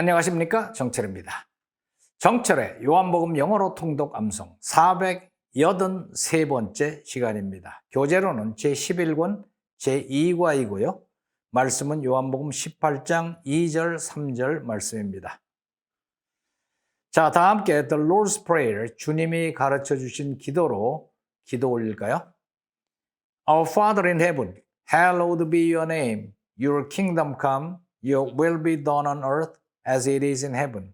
안녕하십니까? 정철입니다. 정철의 요한복음 영어로 통독 암송 483번째 시간입니다. 교재로는 제11권 제2과이고요. 말씀은 요한복음 18장 2절 3절 말씀입니다. 자, 다 함께 The Lord's Prayer 주님이 가르쳐 주신 기도로 기도 올릴까요? Our Father in heaven, hallowed be your name. Your kingdom come, your will be done on earth as it is in heaven.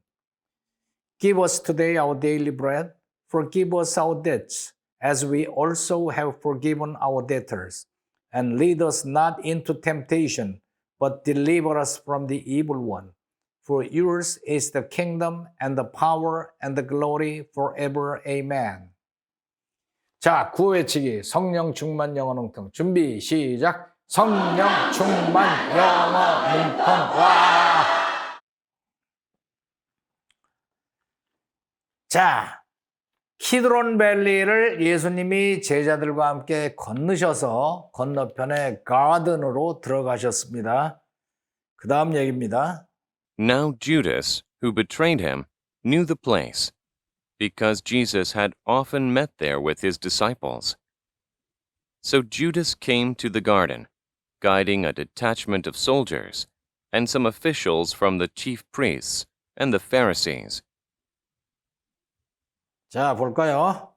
Give us today our daily bread. Forgive us our debts, as we also have forgiven our debtors. And lead us not into temptation, but deliver us from the evil one. For yours is the kingdom and the power and the glory forever. Amen. 자, 구호외치기 성령 충만 영어 능통 준비 시작. 성령 충만 영어 능통 와. 자, 키드론 밸리를 예수님이 제자들과 함께 건너셔서 건너편에 가든으로 들어가셨습니다. 그 다음 얘기입니다. Now Judas, who betrayed him, knew the place, because Jesus had often met there with his disciples. So Judas came to the garden, guiding a detachment of soldiers, and some officials from the chief priests and the Pharisees. 자, 볼까요?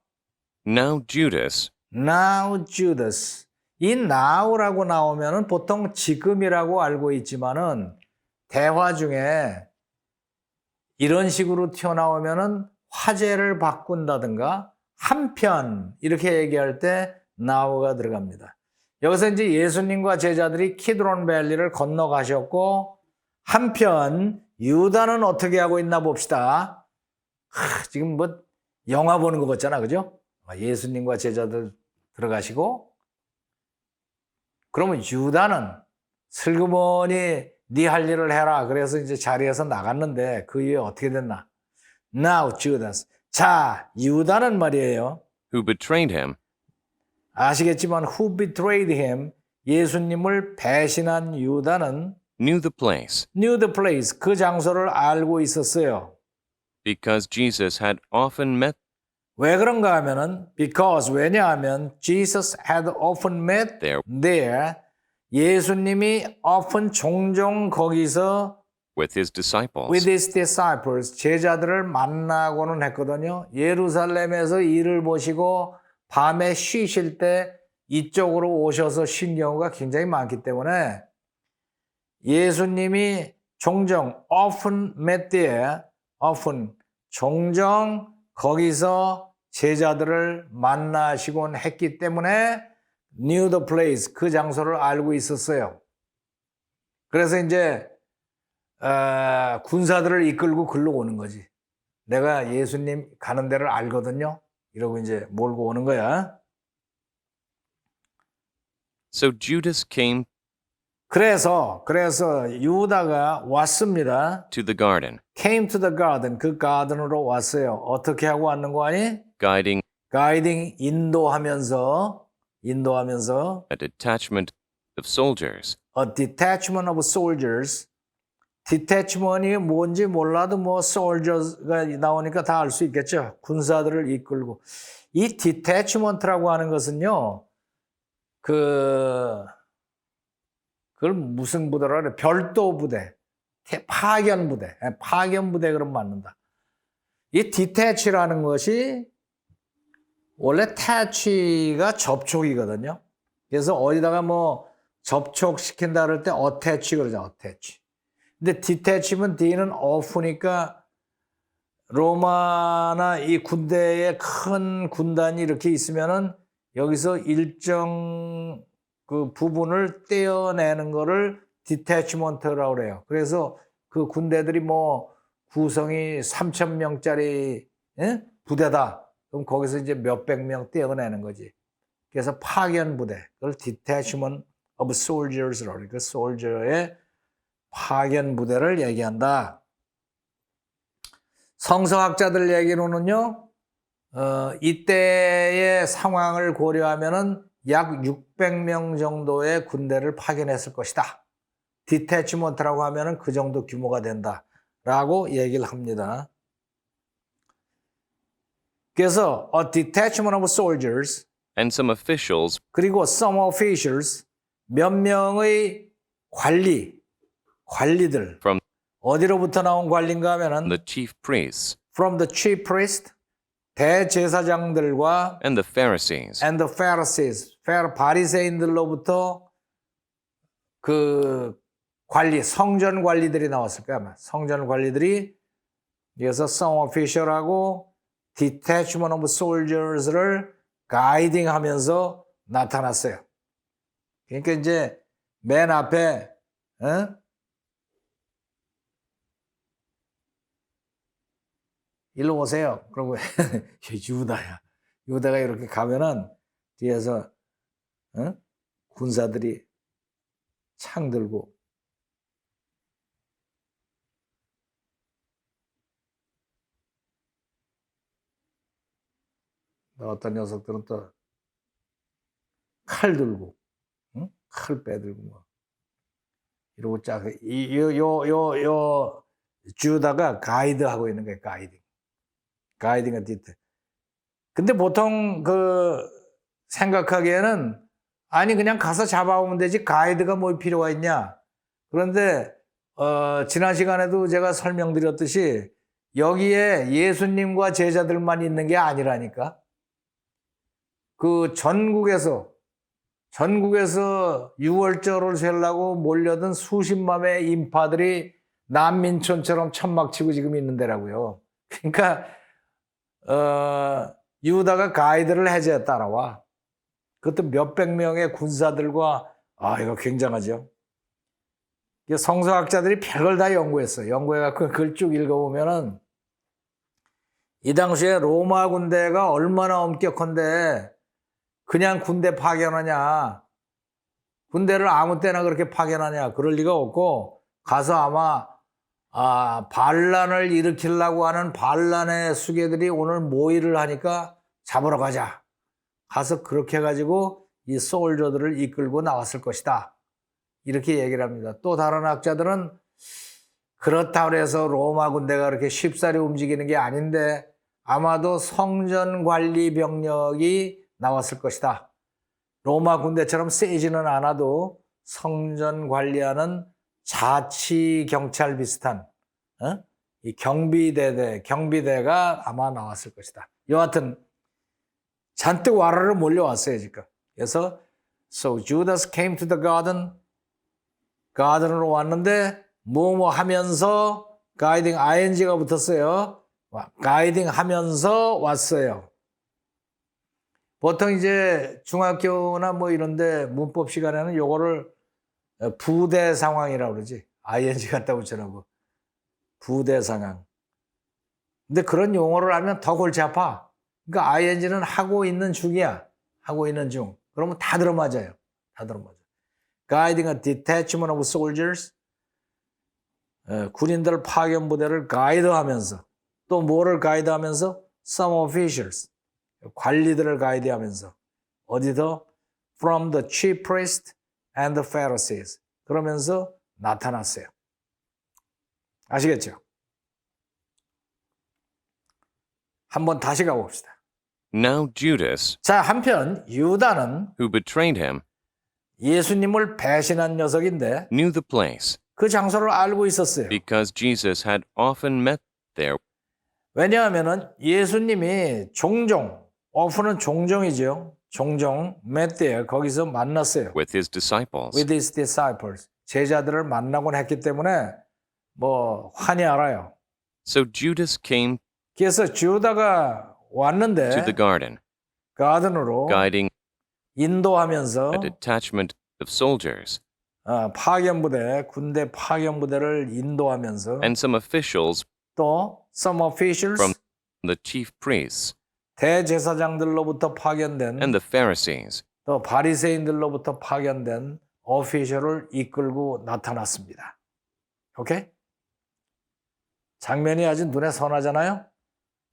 Now Judas, Now Judas. 이 now라고 나오면은 보통 지금이라고 알고 있지만은 대화 중에 이런 식으로 튀어나오면은 화제를 바꾼다든가 한편 이렇게 얘기할 때 now가 들어갑니다. 여기서 이제 예수님과 제자들이 키드론 밸리를 건너가셨고 한편 유다는 어떻게 하고 있나 봅시다. 하, 지금 뭐 영화 보는 것 같잖아, 그죠? 예수님과 제자들 들어가시고 그러면 유다는 슬그머니 네 할 일을 해라. 그래서 이제 자리에서 나갔는데 그 이후에 어떻게 됐나? Now Judas. 자, 유다는 말이에요. who betrayed him, 아시겠지만 who betrayed him? 예수님을 배신한 유다는 knew the place, knew the place. 그 장소를 알고 있었어요. Because Jesus had often met 왜 그런가 하면은 because 왜냐하면 Jesus had often met there there 예수님이 often 종종 거기서 with his disciples. with his disciples 제자들을 만나고는 했거든요. 예루살렘에서 일을 보시고 밤에 쉬실 때 이쪽으로 오셔서 쉰 경우가 굉장히 많기 때문에 예수님이 종종 often met there often 종종 거기서 제자들을 만나시곤 했기 때문에 knew the place 그 장소를 알고 있었어요. 그래서 이제 어, 군사들을 이끌고 글로 오는 거지. 내가 예수님 가는 데를 알거든요. 이러고 이제 몰고 오는 거야. So Judas came 그래서 그래서 유다가 왔습니다. to the garden, came to the garden 그 가든으로 왔어요. 어떻게 하고 왔는 거 아니? guiding 가이딩 인도하면서 인도하면서 a detachment of soldiers. a detachment of soldiers detachment이 뭔지 몰라도 뭐 soldiers가 나오니까 다 알 수 있겠죠. 군사들을 이끌고 이 detachment라고 하는 것은요. 그 그걸 무슨 부대라 그래? 별도 부대, 태- 파견 부대, 예, 파견 부대 그럼 맞는다. 이 detach라는 것이 원래 attach가 접촉이거든요. 그래서 어디다가 뭐 접촉시킨다 그럴 때 attach 그러죠, attach. 근데 detach면 D는 off니까 로마나 이 군대에 큰 군단이 이렇게 있으면은 여기서 일정 그 부분을 떼어내는 거를 디태치먼트라고 그래요. 그래서 그 군대들이 뭐 구성이 3천 명짜리 예? 부대다. 그럼 거기서 이제 몇백 명 떼어내는 거지. 그래서 파견 부대, 그걸 detachment of soldiers라고 그래. 그 soldier의 파견 부대를 얘기한다. 성서학자들 얘기로는요, 어, 이때의 상황을 고려하면은 약 600명 정도의 군대를 파견했을 것이다. 디태치먼트라고 하면은 그 정도 규모가 된다. 라고 얘기를 합니다. 그래서 a detachment of soldiers and some officials 그리고 some officials 몇 명의 관리 관리들 from 어디로부터 나온 관리인가 하면은 the chief priests from the chief priest 대제사장들과 and the Pharisees and the Pharisees 페- 바리새인들로부터 그 관리 성전 관리들이 나왔을 거야 아마 성전 관리들이 여기서 some official하고 detachment of soldiers를 가이딩하면서 나타났어요. 그러니까 이제 맨 앞에 어? 일로 오세요. 그러고 유다야. 유다가 이렇게 가면은 뒤에서 어? 군사들이 창 들고 어떤 녀석들은 또 칼 들고 응? 칼 빼들고 뭐 이러고 짝요요 요 요 주다가 가이드 하고 있는 거예요 가이딩 가이딩은 뒤태 근데 보통 그 생각하기에는 아니 그냥 가서 잡아오면 되지 가이드가 뭘 필요가 있냐. 그런데 어, 지난 시간에도 제가 설명드렸듯이 여기에 예수님과 제자들만 있는 게 아니라니까. 그 전국에서 전국에서 6월절을 세려고 몰려든 수십만의 인파들이 난민촌처럼 천막치고 지금 있는 데라고요. 그러니까 어, 유다가 가이드를 해줘야 따라와. 그것도 몇백 명의 군사들과 아 이거 굉장하죠. 성서학자들이 별걸 다 연구했어요. 연구해갖고 그걸 쭉 읽어보면은 이 당시에 로마 군대가 얼마나 엄격한데 그냥 군대 파견하냐. 군대를 아무 때나 그렇게 파견하냐. 그럴 리가 없고 가서 아마 아, 반란을 일으키려고 하는 반란의 수괴들이 오늘 모의를 하니까 잡으러 가자. 가서 그렇게 해가지고 이 소울저들을 이끌고 나왔을 것이다. 이렇게 얘기를 합니다. 또 다른 학자들은 그렇다 그래서 로마 군대가 그렇게 쉽사리 움직이는 게 아닌데 아마도 성전 관리 병력이 나왔을 것이다. 로마 군대처럼 세지는 않아도 성전 관리하는 자치 경찰 비슷한 어? 이 경비대대 경비대가 아마 나왔을 것이다. 여하튼 잔뜩 와르르 몰려왔어요 지금. 그래서 so Judas came to the garden 가든으로 왔는데 뭐뭐 하면서 가이딩 ing가 붙었어요. 가이딩 하면서 왔어요. 보통 이제 중학교나 뭐 이런데 문법 시간에는 요거를 부대 상황이라고 그러지. ing 갖다 붙여놓고. 부대 상황. 근데 그런 용어를 알면 더 골치 아파. 그러니까 ing는 하고 있는 중이야. 하고 있는 중. 그러면 다 들어맞아요. 다 들어맞아. Guiding a detachment of soldiers. 에, 군인들 파견 부대를 가이드하면서 또 뭐를 가이드하면서 some officials 관리들을 가이드하면서 어디서 from the chief priest and the Pharisees 그러면서 나타났어요. 아시겠죠? 한번 다시 가봅시다. Now Judas, 자, 한편 유다는 who betrayed him, 예수님을 배신한 녀석인데 knew the place 그 장소를 알고 있었어요. because Jesus had often met there 왜냐하면은 예수님이 종종, often 종종이죠. 종종 met there 거기서 만났어요. with his disciples. with his disciples. 제자들을 만나곤 했기 때문에 뭐 환히 알아요. So Judas came 그래서 주다가 to 왔는데 the garden, 가든으로 guiding 인도하면서 a detachment of soldiers 어, 파견 부대, 군대 파견 부대를 인도하면서 and some officials 또 some officials From- the chief priests 대제사장들로부터 파견된 and the Pharisees. 또 바리새인들로부터 파견된 오피셜을 이끌고 나타났습니다. 오케이? 장면이 아주 눈에 선하잖아요.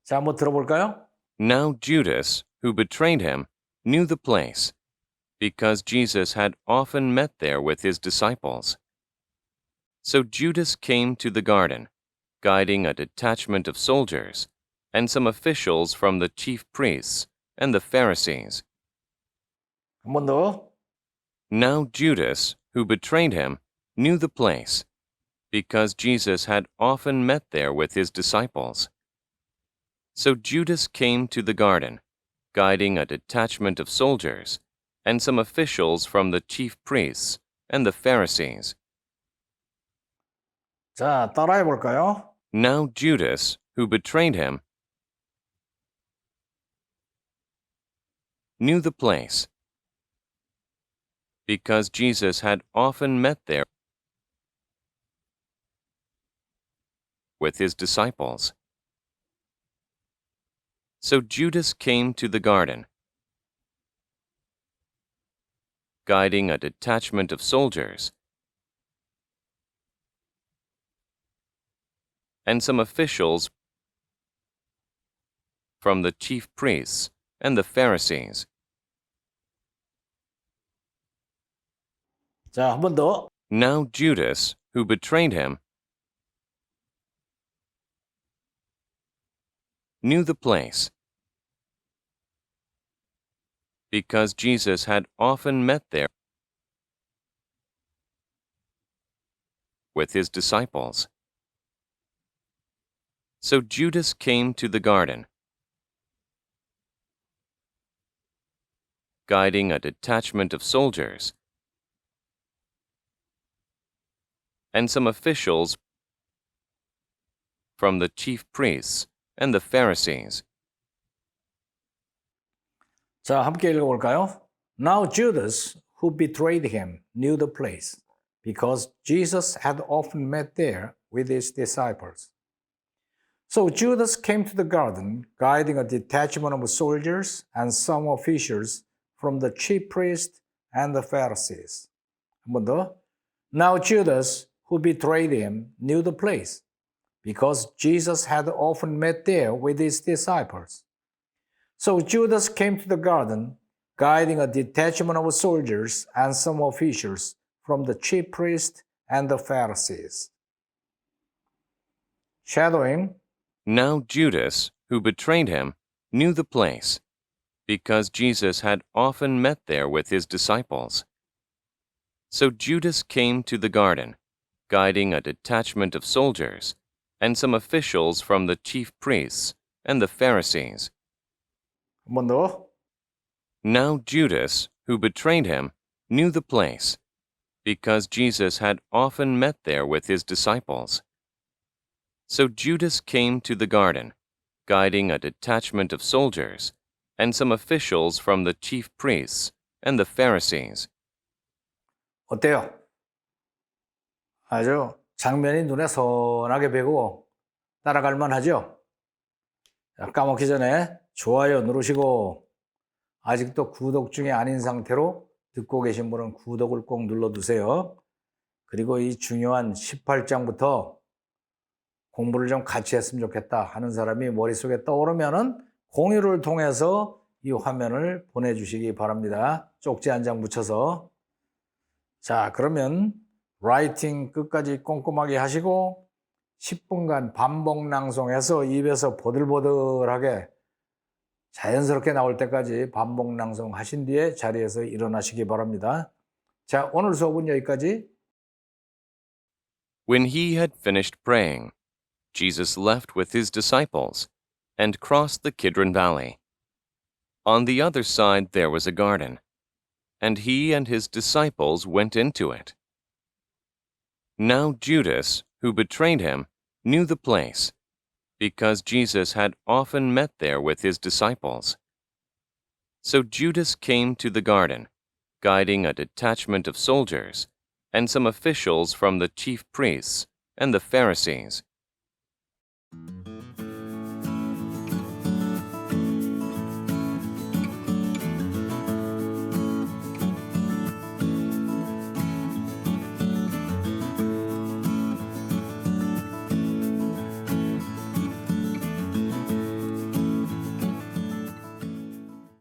자, 한번 들어볼까요? Now Judas, who betrayed him, knew the place because Jesus had often met there with his disciples. So Judas came to the garden, guiding a detachment of soldiers and some officials from the chief priests and the Pharisees. 한 번 더. Now Judas, who betrayed him, knew the place, because Jesus had often met there with his disciples. So Judas came to the garden, guiding a detachment of soldiers and some officials from the chief priests and the Pharisees. 자, 따라해 볼까요? Now Judas, who betrayed him, knew the place, because Jesus had often met there with his disciples. So Judas came to the garden, guiding a detachment of soldiers and some officials from the chief priests and the Pharisees. Now Judas, who betrayed him, knew the place because Jesus had often met there with his disciples. So Judas came to the garden. guiding a detachment of soldiers and some officials from the chief priests and the Pharisees. 자, 함께 읽어볼까요? Now Judas, who betrayed him, knew the place, because Jesus had often met there with his disciples. So Judas came to the garden, guiding a detachment of soldiers and some officials from the chief priests and the Pharisees. But now Judas, who betrayed him, knew the place, because Jesus had often met there with his disciples. So Judas came to the garden, guiding a detachment of soldiers and some officials from the chief priests and the Pharisees. Shadowing. Now Judas, who betrayed him, knew the place, because Jesus had often met there with his disciples. So Judas came to the garden, guiding a detachment of soldiers and some officials from the chief priests and the Pharisees. Now Judas, who betrayed him, knew the place, because Jesus had often met there with his disciples. So Judas came to the garden, guiding a detachment of soldiers and some officials from the chief priests and the Pharisees. 어때요? 아주 장면이 눈에 선하게 배고 따라갈 만하죠? 자, 까먹기 전에 좋아요 누르시고 아직도 구독 중에 아닌 상태로 듣고 계신 분은 구독을 꼭 눌러두세요. 그리고 이 중요한 18장부터 공부를 좀 같이 했으면 좋겠다 하는 사람이 머릿속에 떠오르면은 공유를 통해서 이 화면을 보내주시기 바랍니다. 쪽지 한 장 붙여서. 자, 그러면 라이팅 끝까지 꼼꼼하게 하시고 10분간 반복 낭송해서 입에서 보들보들하게 자연스럽게 나올 때까지 반복 낭송 하신 뒤에 자리에서 일어나시기 바랍니다. 자, 오늘 수업은 여기까지. When he had finished praying, Jesus left with his disciples and crossed the Kidron Valley. On the other side there was a garden, and he and his disciples went into it. Now Judas, who betrayed him, knew the place, because Jesus had often met there with his disciples. So Judas came to the garden, guiding a detachment of soldiers and some officials from the chief priests and the Pharisees.